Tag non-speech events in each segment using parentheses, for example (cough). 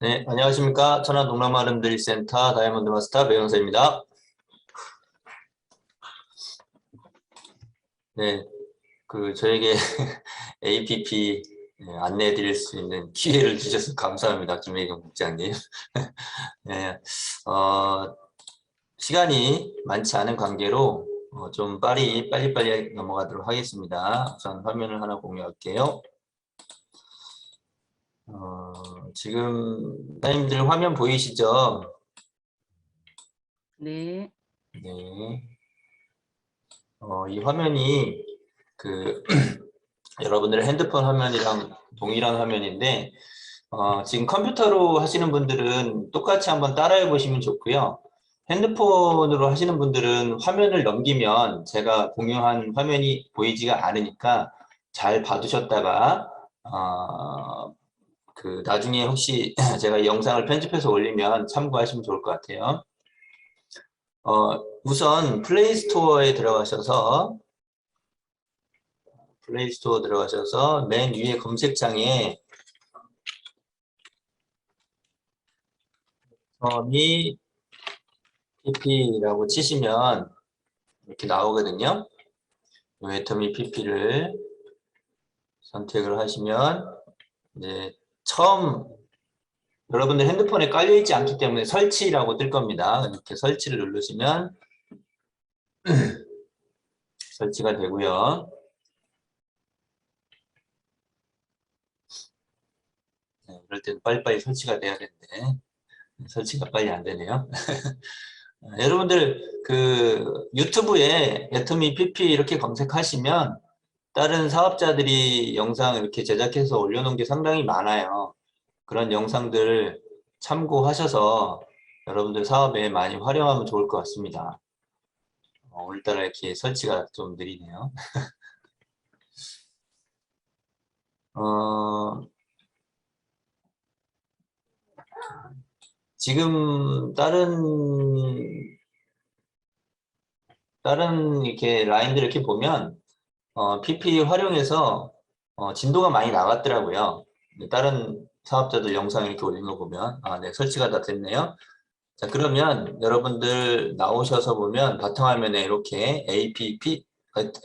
네, 안녕하십니까. 천안 동남아름드릴센터 다이아몬드 마스터 배영사입니다. 네, 그 저에게 (laughs) APP 안내해 드릴 수 있는 기회를 주셔서 감사합니다. 김혜경 국장님. (laughs) 네, 어, 시간이 많지 않은 관계로 어, 좀 빨리, 빨리빨리 넘어가도록 하겠습니다. 우선 화면을 하나 공유할게요. 어, 지금 따님들 화면 보이시죠? 네, 네. 어, 이 화면이 그 (clears throat) 여러분들의 핸드폰 화면이랑 동일한 화면인데 어, 지금 컴퓨터로 하시는 분들은 똑같이 한번 따라해 보시면 좋고요. 핸드폰으로 하시는 분들은 화면을 넘기면 제가 공유한 화면이 보이지가 않으니까 잘 봐두셨다가 어, 그 나중에 혹시 (laughs) 제가 이 영상을 편집해서 올리면 참고하시면 좋을 것 같아요. 어, 우선 플레이 스토어에 들어가셔서 플레이 스토어 들어가셔서 맨 위에 검색창에 처음이 pp라고 치시면 이렇게 나오거든요. 웨터미 pp를 선택을 하시면 이제 처음 여러분들 핸드폰에 깔려 있지 않기 때문에 설치라고 뜰 겁니다. 이렇게 설치를 누르시면 (clears throat) 설치가 되고요. 네, 이럴 때는 빨리빨리 설치가 돼야 되는데 설치가 빨리 안 되네요. (laughs) 여러분들 그 유튜브에 애터미 PP 이렇게 검색하시면 다른 사업자들이 영상 이렇게 제작해서 올려놓은 게 상당히 많아요. 그런 영상들 참고하셔서 여러분들 사업에 많이 활용하면 좋을 것 같습니다. 어, 오늘따라 이렇게 설치가 좀 느리네요. (laughs) 어, 지금 다른 다른 이렇게 라인들 이렇게 보면 어, PP 활용해서 어, 진도가 많이 나갔더라고요. 다른 사업자들 영상 이렇게 올린 거 보면 아, 네, 설치가 다 됐네요. 자, 그러면 여러분들 나오셔서 보면 바탕화면에 이렇게 APP,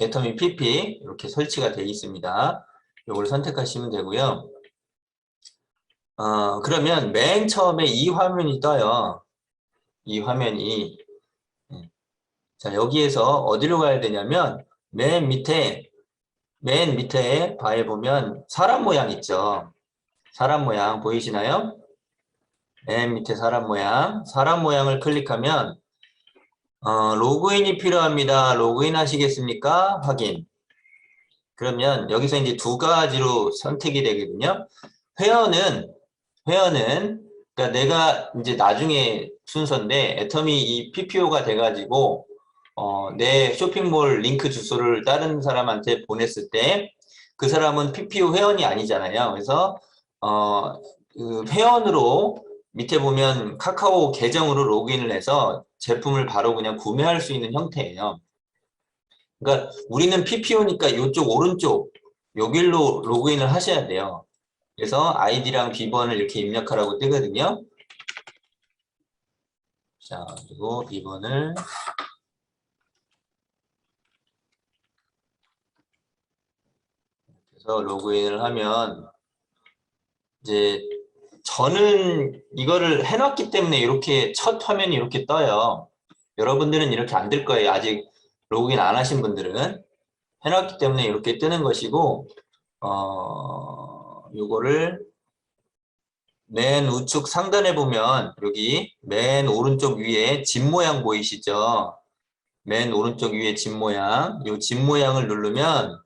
애터미 PP 이렇게 설치가 되어 있습니다. 이걸 선택하시면 되고요. 어, 그러면 맨 처음에 이 화면이 떠요. 이 화면이. 네. 자, 여기에서 어디로 가야 되냐면 맨 밑에 맨 밑에 바에 보면 사람 모양 있죠. 사람 모양 보이시나요? 맨 밑에 사람 모양. 사람 모양을 클릭하면 어, 로그인이 필요합니다. 로그인 하시겠습니까? 확인. 그러면 여기서 이제 두 가지로 선택이 되거든요. 회원은 회원은 그러니까 내가 이제 나중에 순서인데 애터미 이 PPO가 돼가지고 어, 내 쇼핑몰 링크 주소를 다른 사람한테 보냈을 때 그 사람은 PPO 회원이 아니잖아요. 그래서 어, 그 회원으로 밑에 보면 카카오 계정으로 로그인을 해서 제품을 바로 그냥 구매할 수 있는 형태예요. 그러니까 우리는 PPO니까 이쪽 오른쪽 여길로 로그인을 하셔야 돼요. 그래서 아이디랑 비번을 이렇게 입력하라고 뜨거든요. 자, 그리고 비번을 그래서 로그인을 하면 이제 저는 이거를 해놨기 때문에 이렇게 첫 화면이 이렇게 떠요. 여러분들은 이렇게 안 될 거예요. 아직 로그인 안 하신 분들은 해놨기 때문에 이렇게 뜨는 것이고 어 요거를 맨 우측 상단에 보면 여기 맨 오른쪽 위에 집 모양 보이시죠? 맨 오른쪽 위에 집 모양 요집 모양을 누르면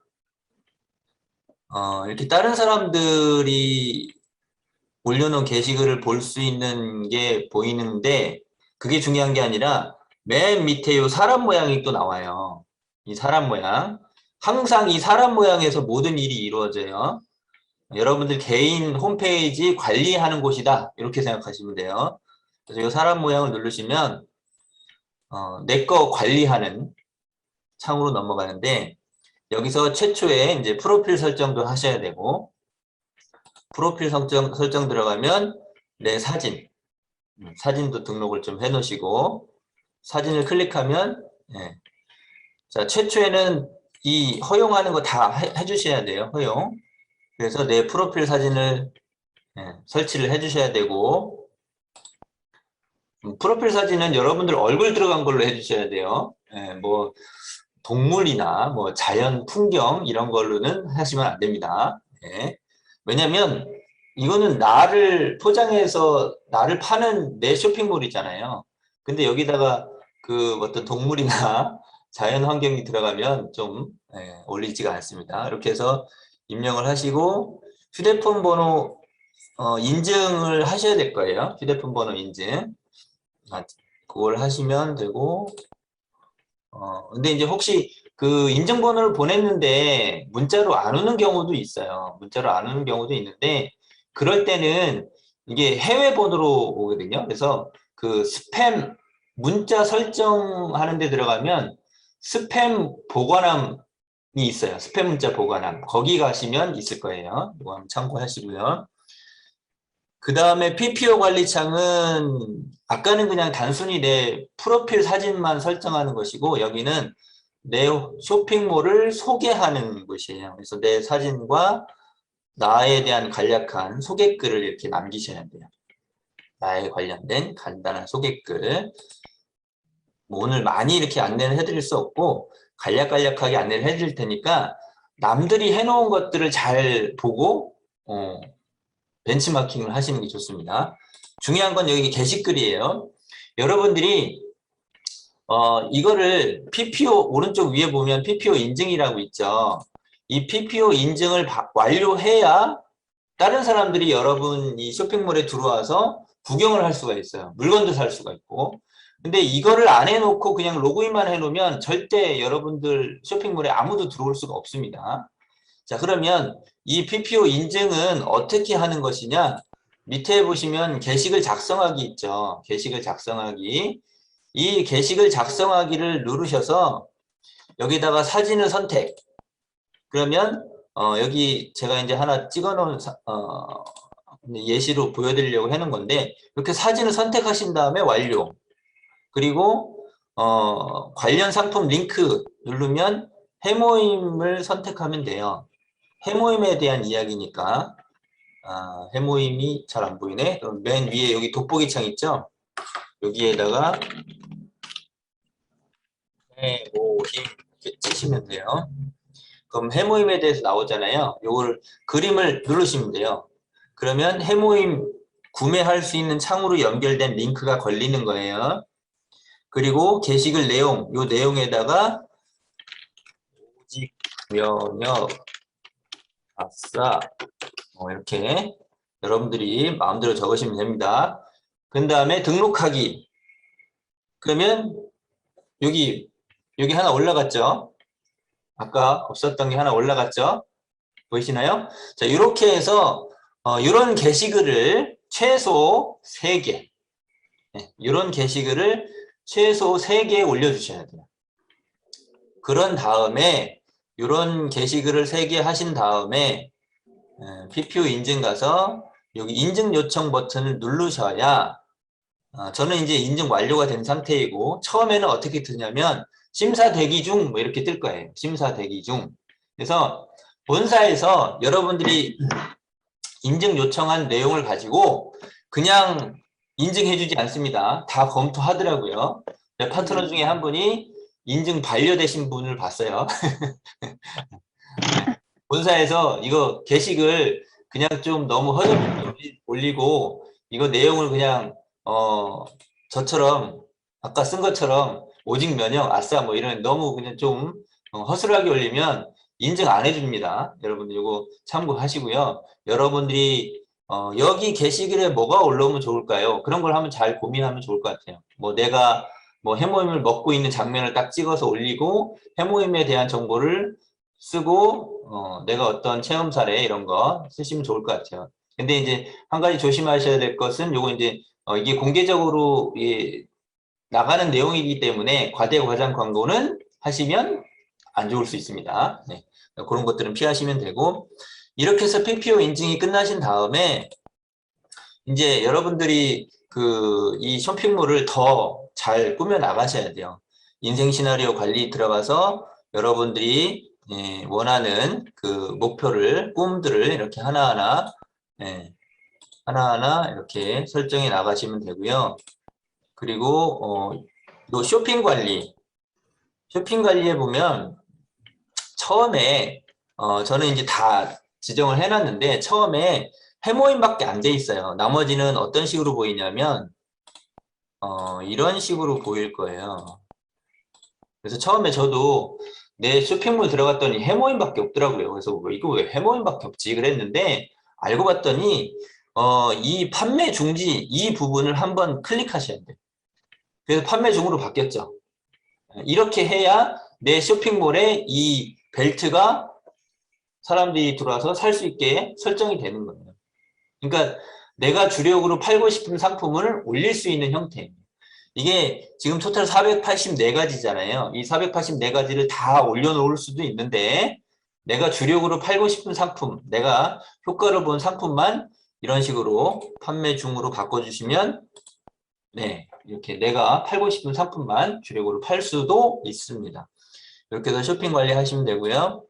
어, 이렇게 다른 사람들이 올려놓은 게시글을 볼 수 있는 게 보이는데 그게 중요한 게 아니라 맨 밑에 요 사람 모양이 또 나와요. 이 사람 모양. 항상 이 사람 모양에서 모든 일이 이루어져요. 여러분들 개인 홈페이지 관리하는 곳이다. 이렇게 생각하시면 돼요. 그래서 이 사람 모양을 누르시면 어, 내 거 관리하는 창으로 넘어가는데 여기서 최초에 이제 프로필 설정도 하셔야 되고 프로필 설정, 설정 들어가면 내 사진. 음, 사진도 등록을 좀 해 놓으시고, 사진을 클릭하면, 예. 자, 최초에는 이 허용하는 거 다 해주셔야 돼요. 허용. 그래서 내 프로필 사진을 예, 설치를 해주셔야 되고, 음, 프로필 사진은 여러분들 얼굴 들어간 걸로 해주셔야 돼요. 예, 뭐, 동물이나 뭐 자연 풍경 이런 걸로는 하시면 안 됩니다. 예. 왜냐면 이거는 나를 포장해서 나를 파는 내 쇼핑몰이잖아요. 근데 여기다가 그 어떤 동물이나 (laughs) 자연 환경이 들어가면 좀 예, 어울리지가 않습니다. 이렇게 해서 입력을 하시고 휴대폰 번호 어, 인증을 하셔야 될 거예요. 휴대폰 번호 인증. 아, 그걸 하시면 되고 어, 근데 이제 혹시 그 인증번호를 보냈는데 문자로 안 오는 경우도 있어요. 문자로 안 오는 경우도 있는데 그럴 때는 이게 해외 번호로 오거든요. 그래서 그 스팸 문자 설정하는 데 들어가면 스팸 보관함이 있어요. 스팸 문자 보관함. 거기 가시면 있을 거예요. 이거 한번 참고하시고요. 그 다음에 PPO 관리창은 아까는 그냥 단순히 내 프로필 사진만 설정하는 것이고 여기는 내 쇼핑몰을 소개하는 곳이에요. 그래서 내 사진과 나에 대한 간략한 소개글을 이렇게 남기셔야 돼요. 나에 관련된 간단한 소개글. 뭐 오늘 많이 이렇게 안내를 해드릴 수 없고 간략간략하게 안내를 해드릴 테니까 남들이 해놓은 것들을 잘 보고 어, 벤치마킹을 하시는 게 좋습니다. 중요한 건 여기 게시글이에요. 여러분들이 어, 이거를 PPO 오른쪽 위에 보면 PPO 인증이라고 있죠. 이 PPO 인증을 완료해야 다른 사람들이 여러분 이 쇼핑몰에 들어와서 구경을 할 수가 있어요. 물건도 살 수가 있고. 근데 이거를 안 해놓고 그냥 로그인만 해놓으면 절대 여러분들 쇼핑몰에 아무도 들어올 수가 없습니다. 자 그러면 이 PPO 인증은 어떻게 하는 것이냐? 밑에 보시면 게시글 작성하기 있죠. 게시글 작성하기. 이 게시글 작성하기를 누르셔서 여기다가 사진을 선택. 그러면 어, 여기 제가 이제 하나 찍어 놓은 어, 예시로 보여드리려고 하는 건데 이렇게 사진을 선택하신 다음에 완료. 그리고 어, 관련 상품 링크 누르면 해모임을 선택하면 돼요 해모임에 대한 이야기니까 아, 해모임이 잘 안 보이네. 그럼 맨 위에 여기 돋보기 창 있죠? 여기에다가 해모임 이렇게 치시면 돼요. 그럼 해모임에 대해서 나오잖아요. 요걸 그림을 누르시면 돼요. 그러면 해모임 구매할 수 있는 창으로 연결된 링크가 걸리는 거예요. 그리고 게시글 내용, 요 내용에다가 오직 면역 아싸 어, 이렇게 여러분들이 마음대로 적으시면 됩니다. 그 다음에 등록하기 그러면 여기 여기 하나 올라갔죠? 아까 없었던 게 하나 올라갔죠? 보이시나요? 자 이렇게 해서 어, 이런 게시글을 최소 3개 네, 이런 게시글을 최소 3개 올려주셔야 돼요. 그런 다음에 이런 게시글을 3개 하신 다음에 PPO 인증 가서 여기 인증 요청 버튼을 누르셔야 어, 저는 이제 인증 완료가 된 상태이고 처음에는 어떻게 뜨냐면 심사 대기 중 뭐 이렇게 뜰 거예요. 심사 대기 중. 그래서 본사에서 여러분들이 인증 요청한 내용을 가지고 그냥 인증해 주지 않습니다. 다 검토하더라고요. 파트너 중에 한 분이 인증 반려되신 분을 봤어요. (laughs) 본사에서 이거 게시글 그냥 좀 너무 허접히 올리고 이거 내용을 그냥 어 저처럼 아까 쓴 것처럼 오직 면역 아싸 뭐 이런 너무 그냥 좀 어, 허술하게 올리면 인증 안 해줍니다. 여러분들 이거 참고하시고요. 여러분들이 어, 여기 게시글에 뭐가 올라오면 좋을까요? 그런 걸 한번 잘 고민하면 좋을 것 같아요. 뭐 내가 뭐 해모임을 먹고 있는 장면을 딱 찍어서 올리고 해모임에 대한 정보를 쓰고 어, 내가 어떤 체험 사례 이런 거 쓰시면 좋을 것 같아요. 근데 이제 한 가지 조심하셔야 될 것은 요거 이제 어, 이게 공개적으로 예, 나가는 내용이기 때문에 과대 과장 광고는 하시면 안 좋을 수 있습니다. 네. 그런 것들은 피하시면 되고 이렇게 해서 PPO 인증이 끝나신 다음에 이제 여러분들이 그 이 쇼핑몰을 더 잘 꾸며 나가셔야 돼요. 인생 시나리오 관리 들어가서 여러분들이 예, 원하는 그 목표를 꿈들을 이렇게 하나하나 예, 하나하나 이렇게 설정해 나가시면 되고요. 그리고 어, 요 쇼핑 관리 쇼핑 관리에 보면 처음에 어, 저는 이제 다 지정을 해놨는데 처음에 해모임밖에 안 돼 있어요. 나머지는 어떤 식으로 보이냐면 어, 이런 식으로 보일 거예요. 그래서 처음에 저도 내 쇼핑몰 들어갔더니 해모임밖에 없더라고요. 그래서 뭐 이거 왜 해모임밖에 없지 그랬는데 알고 봤더니 어, 이 판매 중지 이 부분을 한번 클릭하셔야 돼요. 그래서 판매 중으로 바뀌었죠. 이렇게 해야 내 쇼핑몰에 이 벨트가 사람들이 들어와서 살 수 있게 설정이 되는 거예요. 그러니까 내가 주력으로 팔고 싶은 상품을 올릴 수 있는 형태. 이게 지금 토탈 484가지잖아요. 이 484가지를 다 올려놓을 수도 있는데 내가 주력으로 팔고 싶은 상품, 내가 효과를 본 상품만 이런 식으로 판매 중으로 바꿔주시면 네 이렇게 내가 팔고 싶은 상품만 주력으로 팔 수도 있습니다. 이렇게 해서 쇼핑 관리하시면 되고요.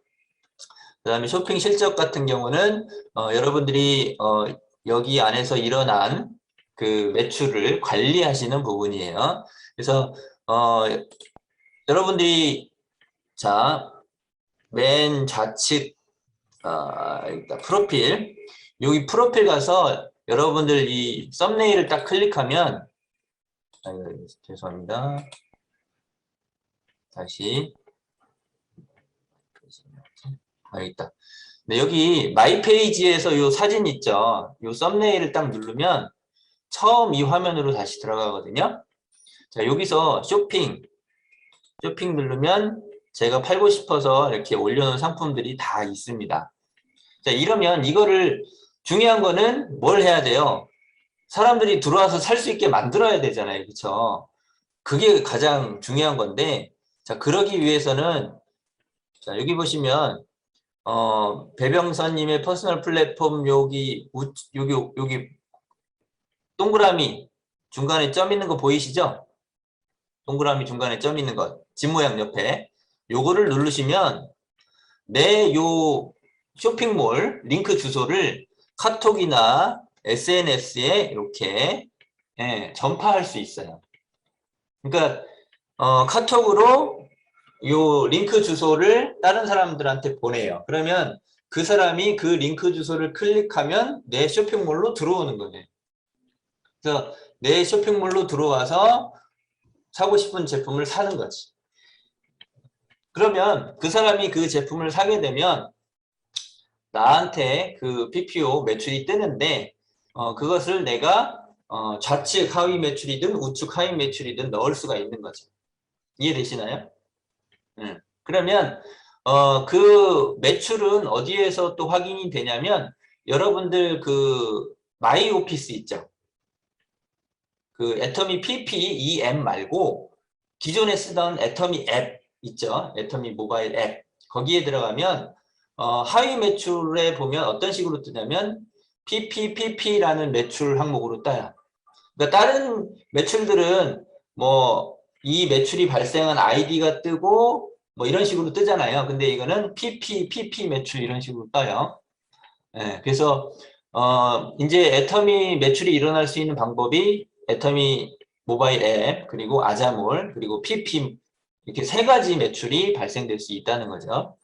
그 다음에 쇼핑 실적 같은 경우는 어, 여러분들이 어, 여기 안에서 일어난 그 매출을 관리하시는 부분이에요. 그래서 어, 여러분들이 자 맨 좌측 어, 프로필 여기 프로필 가서 여러분들 이 썸네일을 딱 클릭하면 아유, 죄송합니다. 다시 아, 있다. 네, 여기 마이 페이지에서 요 사진 있죠. 요 썸네일을 딱 누르면 처음 이 화면으로 다시 들어가거든요. 자, 여기서 쇼핑 쇼핑 누르면 제가 팔고 싶어서 이렇게 올려놓은 상품들이 다 있습니다. 자, 이러면 이거를 중요한 거는 뭘 해야 돼요? 사람들이 들어와서 살 수 있게 만들어야 되잖아요. 그렇죠? 그게 가장 중요한 건데 자, 그러기 위해서는 자, 여기 보시면 어, 배병선님의 퍼스널 플랫폼 여기 우, 여기 여기 동그라미 중간에 점 있는 거 보이시죠? 동그라미 중간에 점 있는 것, 집 모양 옆에 요거를 누르시면 내 요 쇼핑몰 링크 주소를 카톡이나 SNS에 이렇게 예, 전파할 수 있어요. 그러니까 어, 카톡으로 요 링크 주소를 다른 사람들한테 보내요. 그러면 그 사람이 그 링크 주소를 클릭하면 내 쇼핑몰로 들어오는 거네. 그래서 내 쇼핑몰로 들어와서 사고 싶은 제품을 사는 거지. 그러면 그 사람이 그 제품을 사게 되면 나한테 그 PPO 매출이 뜨는데 어, 그것을 내가 어, 좌측 하위 매출이든 우측 하위 매출이든 넣을 수가 있는 거죠. 이해되시나요? 음. 그러면 어, 그 매출은 어디에서 또 확인이 되냐면 여러분들 그 마이 오피스 있죠. 그 애터미 PPEM 말고 기존에 쓰던 애터미 앱 있죠. 애터미 모바일 앱. 거기에 들어가면 어, 하위 매출에 보면 어떤 식으로 뜨냐면 PPPP라는 매출 항목으로 떠요. 그러니까 다른 매출들은 뭐 이 매출이 발생한 아이디가 뜨고 뭐 이런 식으로 뜨잖아요. 근데 이거는 PP, PP 매출 이런 식으로 떠요. 예, 그래서 어 이제 애터미 매출이 일어날 수 있는 방법이 애터미 모바일 앱 그리고 아자몰 그리고 PP 이렇게 세 가지 매출이 발생될 수 있다는 거죠.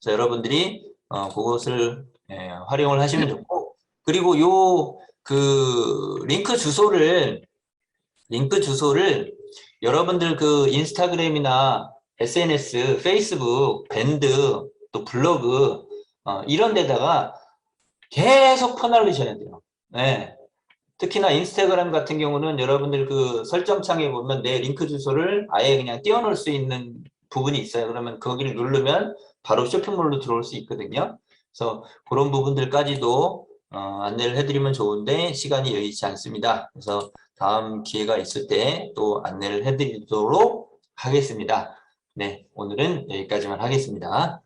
그래서 여러분들이 어, 그것을 예, 활용을 하시면 좋고 그리고 요 그 링크 주소를 링크 주소를 여러분들 그 인스타그램이나 SNS, 페이스북, 밴드, 또 블로그 어, 이런 데다가 계속 퍼날리셔야 돼요. 네. 특히나 인스타그램 같은 경우는 여러분들 그 설정창에 보면 내 링크 주소를 아예 그냥 띄워놓을 수 있는 부분이 있어요. 그러면 거기를 누르면 바로 쇼핑몰로 들어올 수 있거든요. 그래서 그런 부분들까지도 어, 안내를 해드리면 좋은데 시간이 여의치 않습니다. 그래서 다음 기회가 있을 때 또 안내를 해드리도록 하겠습니다. 네, 오늘은 여기까지만 하겠습니다.